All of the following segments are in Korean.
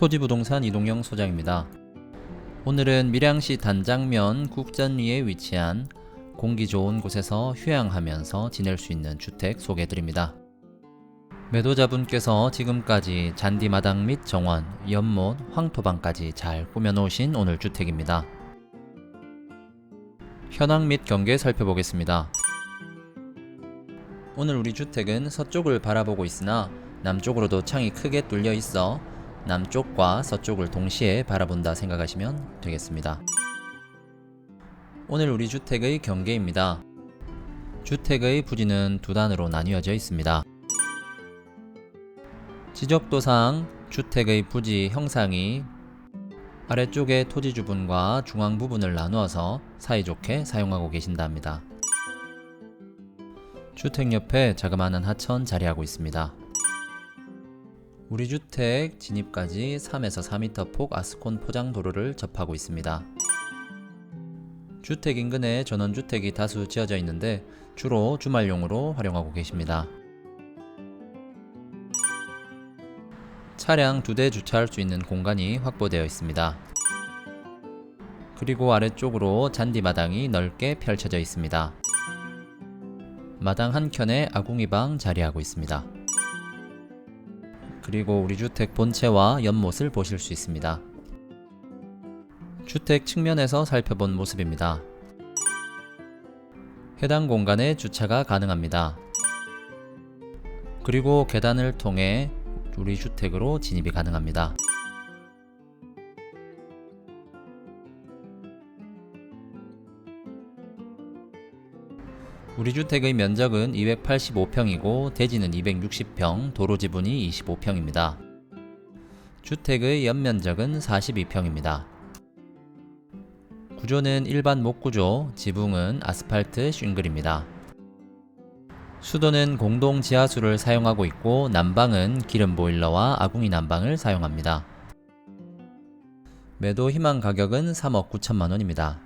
토지부동산 이동영 소장입니다. 오늘은 밀양시 단장면 국전리에 위치한 공기 좋은 곳에서 휴양하면서 지낼 수 있는 주택 소개해드립니다. 매도자분께서 지금까지 잔디마당 및 정원, 연못, 황토방까지 잘 꾸며놓으신 오늘 주택입니다. 현황 및 경계 살펴보겠습니다. 오늘 우리 주택은 서쪽을 바라보고 있으나 남쪽으로도 창이 크게 뚫려 있어 남쪽과 서쪽을 동시에 바라본다 생각하시면 되겠습니다. 오늘 우리 주택의 경계입니다. 주택의 부지는 두 단으로 나뉘어져 있습니다. 지적도상 주택의 부지 형상이 아래쪽의 토지 주분과 중앙 부분을 나누어서 사이좋게 사용하고 계신답니다. 주택 옆에 자그마한 하천 자리하고 있습니다. 우리 주택 진입까지 3에서 4m 폭 아스콘 포장 도로를 접하고 있습니다. 주택 인근에 전원주택이 다수 지어져 있는데 주로 주말용으로 활용하고 계십니다. 차량 두 대 주차할 수 있는 공간이 확보되어 있습니다. 그리고 아래쪽으로 잔디마당이 넓게 펼쳐져 있습니다. 마당 한켠에 아궁이방 자리하고 있습니다. 그리고 우리 주택 본체와 연못을 보실 수 있습니다. 주택 측면에서 살펴본 모습입니다. 해당 공간에 주차가 가능합니다. 그리고 계단을 통해 우리 주택으로 진입이 가능합니다. 우리 주택의 면적은 285평이고 대지는 260평, 도로 지분이 25평입니다. 주택의 연면적은 42평입니다. 구조는 일반 목구조, 지붕은 아스팔트 싱글입니다. 수도는 공동 지하수를 사용하고 있고 난방은 기름 보일러와 아궁이 난방을 사용합니다. 매도 희망 가격은 3억 9천만 원입니다.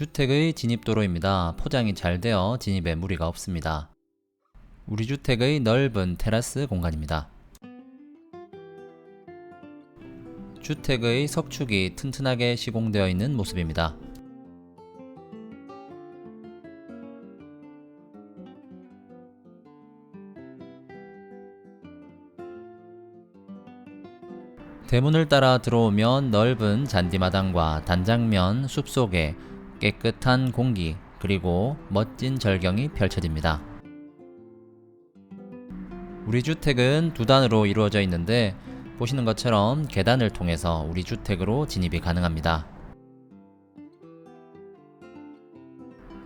주택의 진입도로입니다. 포장이 잘 되어 진입에 무리가 없습니다. 우리 주택의 넓은 테라스 공간입니다. 주택의 석축이 튼튼하게 시공되어 있는 모습입니다. 대문을 따라 들어오면 넓은 잔디마당과 단장면 숲속에 깨끗한 공기 그리고 멋진 절경이 펼쳐집니다. 우리 주택은 두 단으로 이루어져 있는데 보시는 것처럼 계단을 통해서 우리 주택으로 진입이 가능합니다.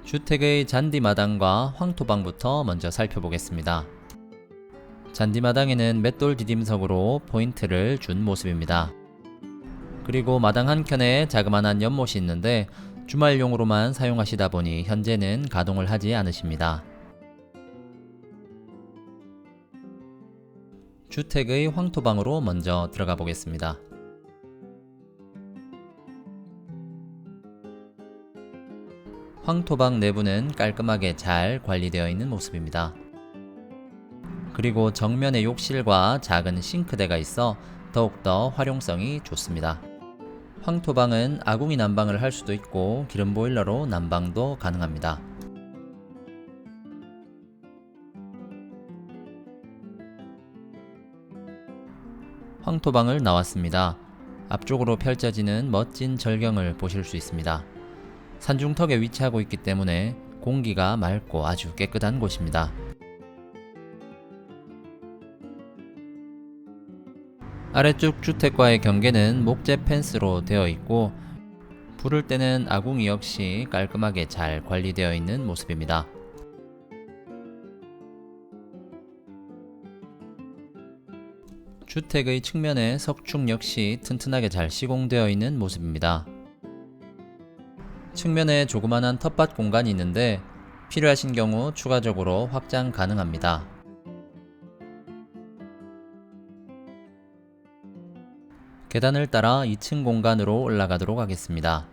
주택의 잔디마당과 황토방부터 먼저 살펴보겠습니다. 잔디마당에는 맷돌 디딤석으로 포인트를 준 모습입니다. 그리고 마당 한켠에 자그마한 연못이 있는데 주말용으로만 사용하시다 보니 현재는 가동을 하지 않으십니다. 주택의 황토방으로 먼저 들어가 보겠습니다. 황토방 내부는 깔끔하게 잘 관리되어 있는 모습입니다. 그리고 정면에 욕실과 작은 싱크대가 있어 더욱더 활용성이 좋습니다. 황토방은 아궁이 난방을 할 수도 있고 기름 보일러로 난방도 가능합니다. 황토방을 나왔습니다. 앞쪽으로 펼쳐지는 멋진 절경을 보실 수 있습니다. 산중턱에 위치하고 있기 때문에 공기가 맑고 아주 깨끗한 곳입니다. 아래쪽 주택과의 경계는 목재 펜스로 되어 있고 부를 때는 아궁이 역시 깔끔하게 잘 관리되어 있는 모습입니다. 주택의 측면에 석축 역시 튼튼하게 잘 시공되어 있는 모습입니다. 측면에 조그만한 텃밭 공간이 있는데 필요하신 경우 추가적으로 확장 가능합니다. 계단을 따라 2층 공간으로 올라가도록 하겠습니다.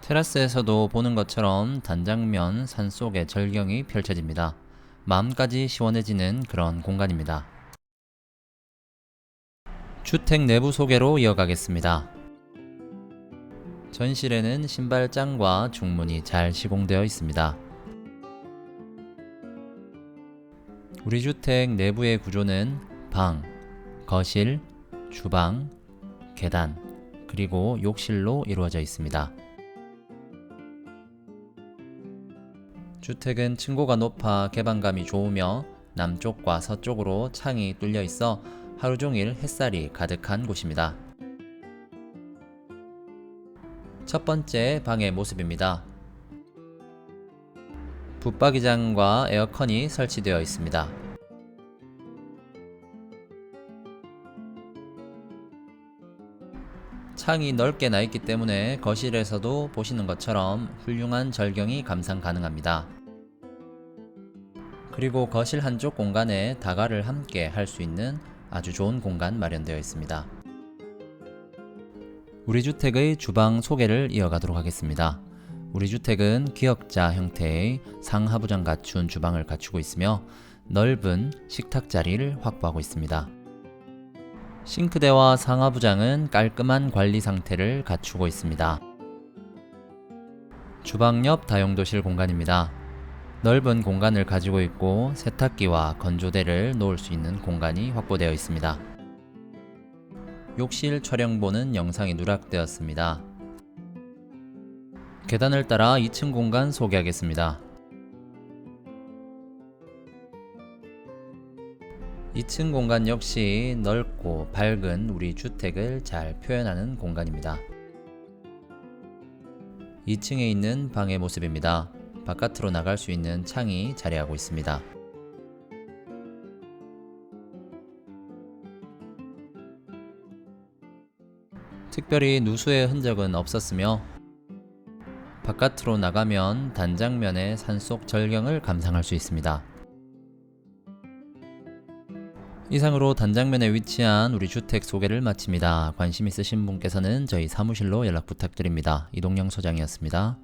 테라스에서도 보는 것처럼 단장면 산속의 절경이 펼쳐집니다. 마음까지 시원해지는 그런 공간입니다. 주택 내부 소개로 이어가겠습니다. 전실에는 신발장과 중문이 잘 시공되어 있습니다. 우리 주택 내부의 구조는 방, 거실, 주방, 계단, 그리고 욕실로 이루어져 있습니다. 주택은 층고가 높아 개방감이 좋으며 남쪽과 서쪽으로 창이 뚫려 있어 하루 종일 햇살이 가득한 곳입니다. 첫 번째 방의 모습입니다. 붙박이장과 에어컨이 설치되어 있습니다. 창이 넓게 나 있기 때문에 거실에서도 보시는 것처럼 훌륭한 절경이 감상 가능합니다. 그리고 거실 한쪽 공간에 다가를 함께 할 수 있는 아주 좋은 공간 마련되어 있습니다. 우리 주택의 주방 소개를 이어가도록 하겠습니다. 우리 주택은 기역자 형태의 상하부장 갖춘 주방을 갖추고 있으며 넓은 식탁 자리를 확보하고 있습니다. 싱크대와 상하부장은 깔끔한 관리 상태를 갖추고 있습니다. 주방 옆 다용도실 공간입니다. 넓은 공간을 가지고 있고 세탁기와 건조대를 놓을 수 있는 공간이 확보되어 있습니다. 욕실 촬영본은 영상이 누락되었습니다. 계단을 따라 2층 공간 소개하겠습니다. 2층 공간 역시 넓고 밝은 우리 주택을 잘 표현하는 공간입니다. 2층에 있는 방의 모습입니다. 바깥으로 나갈 수 있는 창이 자리하고 있습니다. 특별히 누수의 흔적은 없었으며 바깥으로 나가면 단장면의 산속 절경을 감상할 수 있습니다. 이상으로 단장면에 위치한 우리 주택 소개를 마칩니다. 관심 있으신 분께서는 저희 사무실로 연락 부탁드립니다. 이동영 소장이었습니다.